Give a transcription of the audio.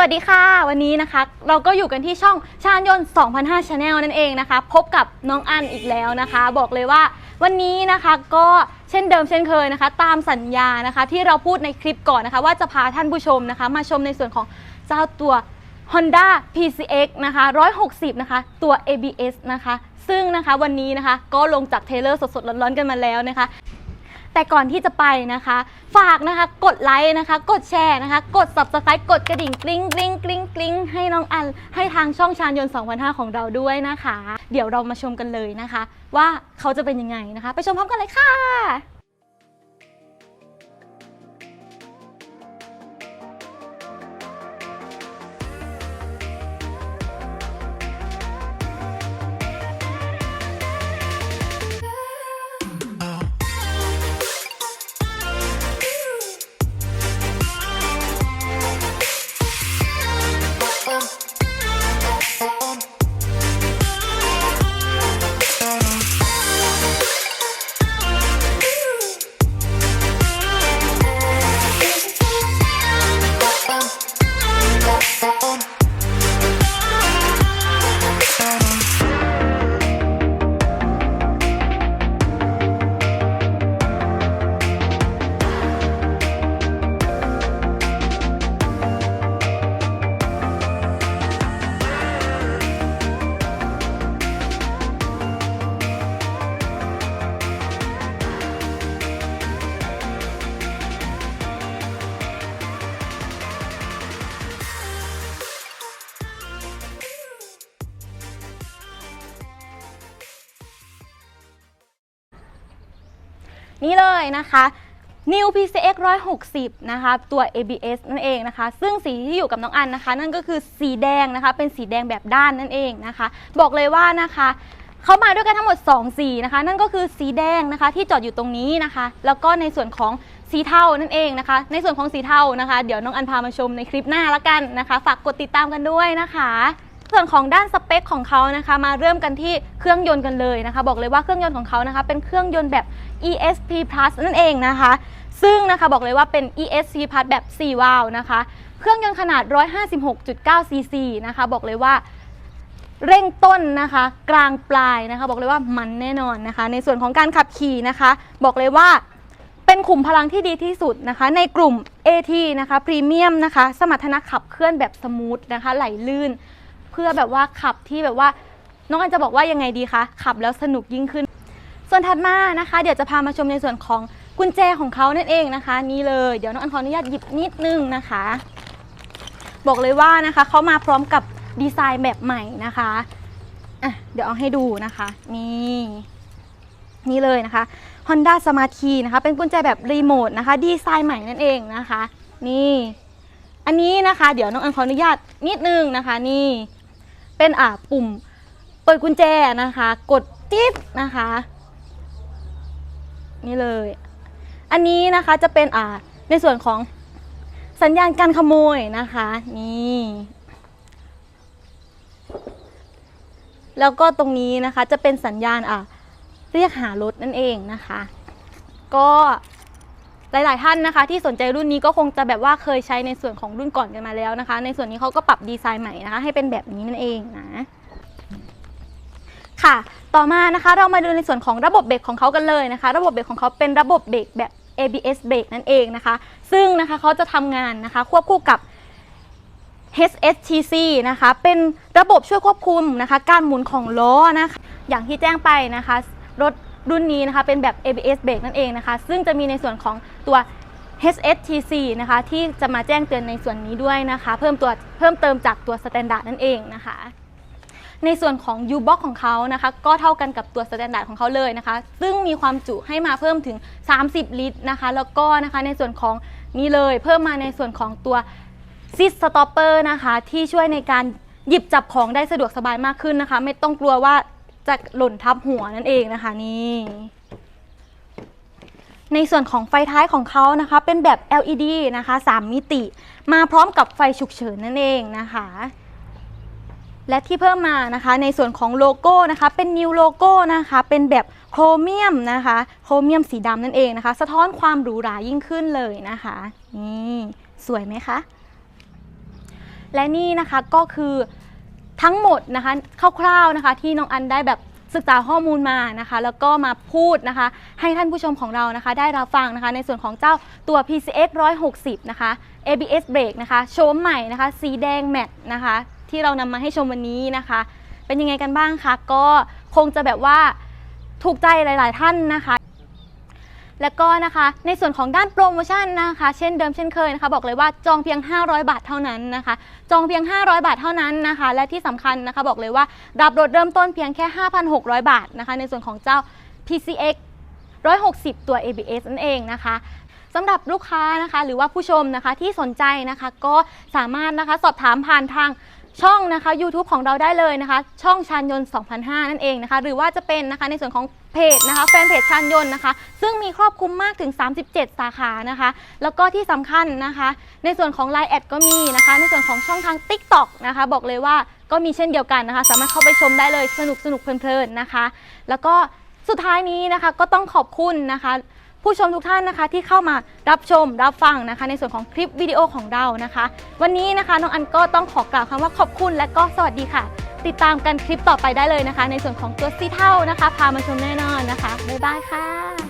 สวัสดีค่ะ วันนี้นะคะ เราก็อยู่กันที่ช่องชาญยนต์2005 Channel นั่นเองนะคะ พบกับน้องอันอีกแล้วนะคะ บอกเลยว่าวันนี้นะคะก็เช่นเดิมเช่นเคยนะคะ ตามสัญญานะคะ ที่เราพูดในคลิปก่อนนะคะ ว่าจะพาท่านผู้ชมนะคะ มาชมในส่วนของเจ้าตัว Honda PCX นะคะ160 นะคะ ตัว ABS นะคะ ซึ่งนะคะวันนี้นะคะก็ลงจากเทเลอร์สดๆร้อนๆกันมาแล้วนะคะ แต่ก่อนที่จะไปนะคะ ฝากนะคะกดไลค์นะคะ กดแชร์นะคะ กด subscribe กดกระดิ่งกริ๊งกริ๊งกริ๊งกริ๊งให้น้องอันให้ทางช่องชานยนต์2005 ของเราด้วยนะคะ เดี๋ยวเรามาชมกันเลยนะคะ ว่าเขาจะเป็นยังไงนะคะ ไปชมพร้อมกันเลยค่ะ Yeah. นี่เลยนะคะ New PCX 160 นะคะ ตัว ABS นั่นเองนะคะ ซึ่งสีที่อยู่กับน้องอันนะคะ นั่นก็คือสีแดงนะคะ เป็นสีแดงแบบด้านนั่นเองนะคะ บอกเลยว่านะคะเขามาด้วยกันทั้งหมด 2 สีนะคะ นั่นก็คือสีแดงนะคะที่จอดอยู่ตรงนี้นะคะ แล้วก็ในส่วนของสีเทานั่นเองนะคะ ในส่วนของสีเทานะคะ เดี๋ยวน้องอันพามาชมในคลิปหน้าละกันนะคะ ฝากกดติดตามกันด้วยนะคะ ส่วนของด้านสเปคของเขานะคะ มาเริ่มกันที่เครื่องยนต์กันเลยนะคะ บอกเลยว่าเครื่องยนต์ของเขานะคะ เป็นเครื่องยนต์แบบ ESP Plus นั่นเองนะคะ ซึ่งนะคะบอกเลยว่าเป็น ESP Plus แบบ 4 วาล์วนะคะ เครื่องยนต์ขนาด 156.9 cc นะคะ บอกเลยว่าเร่งต้นนะคะ กลางปลายนะคะ บอกเลยว่ามันแน่นอนนะคะ ในส่วนของการขับขี่นะคะ บอกเลยว่าเป็นขุมพลังที่ดีที่สุดนะคะ ในกลุ่ม AT นะคะพรีเมียมนะคะ สมรรถนะขับเคลื่อนแบบสมูทนะคะ ไหลลื่น พื่อแบบว่าขับที่แบบว่าน้องอันจะบอกว่ายังไงดีคะขับแล้วสนุกยิ่งขึ้น ส่วนถัดมานะคะ เดี๋ยวจะพามาชมในส่วนของกุญแจของเขานั่นเองนะคะ นี่เลยเดี๋ยวน้องอันขออนุญาตหยิบนิดนึงนะคะ บอกเลยว่านะคะเขามาพร้อมกับดีไซน์แบบใหม่นะคะอะเดี๋ยวเอาให้ดูนะคะ นี่นี่เลยนะคะ Honda Smart Key นะคะ เป็นกุญแจแบบรีโมทนะคะ ดีไซน์ใหม่นั่นเองนะคะ นี่ อันนี้นะคะ เดี๋ยวน้องอันขออนุญาตนิดนึงนะคะ นี่ เป็นอ่าปุ่มเปิดกุญแจนะคะ กดติ๊บนะคะ นี่เลย อันนี้นะคะจะเป็นอ่าในส่วนของสัญญาณการขโมยนะคะ นี่แล้วก็ตรงนี้นะคะจะเป็นสัญญาณอะเรียกหารถนั่นเองนะคะ ก็ หลาย ๆ ท่านนะคะ ที่สนใจรุ่นนี้ก็คงจะแบบว่าเคยใช้ในส่วนของรุ่นก่อนกันมาแล้วนะคะ ในส่วนนี้เขาก็ปรับดีไซน์ใหม่นะคะ ให้เป็นแบบนี้นั่นเองนะค่ะ ต่อมานะคะเรามาดูในส่วนของระบบเบรกของเขากันเลยนะคะ ระบบเบรกของเขาเป็นระบบเบรกแบบ ABS เบรกนั่นเองนะคะ ซึ่งนะคะเขาจะทำงานนะคะควบคู่กับ HSTC นะคะ เป็นระบบช่วยควบคุมนะคะ การหมุนของล้อนะคะ อย่างที่แจ้งไปนะคะ รถ รุ่นนี้นะคะเป็นแบบ ABS เบรกนั่นเองนะคะ ซึ่งจะมีในส่วนของตัว HSTC นะคะที่จะมาแจ้งเตือนในส่วนนี้ด้วยนะคะ เพิ่มตัวเพิ่มเติมจากตัว Standard นั่นเองนะคะ ในส่วนของ U-Box ของเขานะคะ ก็เท่ากันกับตัว Standard ของเขาเลยนะคะ ซึ่งมีความจุให้มาเพิ่มถึง 30 ลิตรนะคะ แล้วก็นะคะในส่วนของนี่เลย เพิ่มมาในส่วนของตัวซิสสต็อปเปอร์นะคะที่ช่วยในการหยิบจับของได้สะดวกสบายมากขึ้นนะคะ ไม่ต้องกลัวว่า จะหล่นทับหัวนั่นเองนะคะนี่ในส่วนของไฟท้ายของเขานะคะ เป็นแบบ LED นะคะ 3 มิติ มาพร้อมกับไฟฉุกเฉินนั่นเองนะคะ และที่เพิ่มมานะคะ ในส่วนของโลโก้นะคะ เป็นนิวโลโก้นะคะ เป็นแบบโครเมียมนะคะ โครเมียมสีดำนั่นเองนะคะ สะท้อนความหรูหรายิ่งขึ้นเลยนะคะ นี่ สวยไหมคะ และนี่นะคะก็คือ ทั้งหมดนะคะคร่าวๆนะคะที่น้องอันได้แบบศึกษาข้อมูลมานะคะ แล้วก็มาพูดนะคะ ให้ท่านผู้ชมของเรานะคะ ได้รับฟังนะคะ ในส่วนของเจ้าตัว PCX 160 นะคะ ABS Brake นะคะโฉมใหม่นะคะ สีแดงแมตต์นะคะ ที่เรานำมาให้ชมวันนี้นะคะ เป็นยังไงกันบ้างคะก็คงจะแบบว่าถูกใจหลาย ๆ ท่านนะคะ แล้วก็นะคะในส่วนของด้านโปรโมชั่นนะคะ เช่นเดิมเช่นเคยนะคะบอกเลยว่าจองเพียง 500 บาทเท่านั้นนะคะ จองเพียง 500 บาทเท่านั้นนะคะ และที่สำคัญนะคะบอกเลยว่ารับรถเริ่มต้นเพียงแค่ 5,600 บาทนะคะ ในส่วนของเจ้า PCX 160 ตัว ABS นั่นเองนะคะสำหรับลูกค้านะคะ หรือว่าผู้ชมนะคะที่สนใจนะคะ ก็สามารถนะคะสอบถามผ่านทาง ช่องนะคะ YouTube ของเราได้เลยนะคะ ช่องชานยนต์2005 นั่นเองนะคะ หรือว่าจะเป็นนะคะในส่วนของเพจนะคะแฟนเพจชานยนต์นะคะ ซึ่งมีครอบคลุมมากถึง 37 สาขานะคะ แล้วก็ที่สำคัญนะคะ ในส่วนของ Line แอดก็มีนะคะ ในส่วนของช่องทาง TikTok นะคะ บอกเลยว่าก็มีเช่นเดียวกันนะคะ สามารถเข้าไปชมได้เลยสนุกสนุกเพลินๆนะคะ แล้วก็สุดท้ายนี้นะคะก็ต้องขอบคุณนะคะ ผู้ชมทุกท่านนะคะ ที่เข้ามารับชมรับฟังนะคะ ในส่วนของคลิปวิดีโอของเรานะคะ วันนี้นะคะน้องอันก็ต้องขอกล่าวคำว่าขอบคุณและก็สวัสดีค่ะ ติดตามกันคลิปต่อไปได้เลยนะคะ ในส่วนของตัวซีเท่านะคะ พามาชมแน่นอนนะคะบ๊ายบายค่ะ